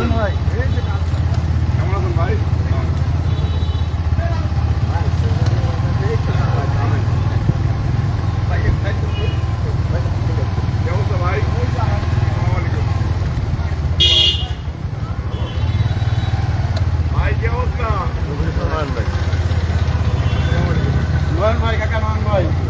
আছেন ভাই? কেমন আছেন ভাই? ভাই কাকা নয় ভাই।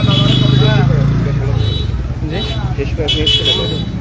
শেষ করে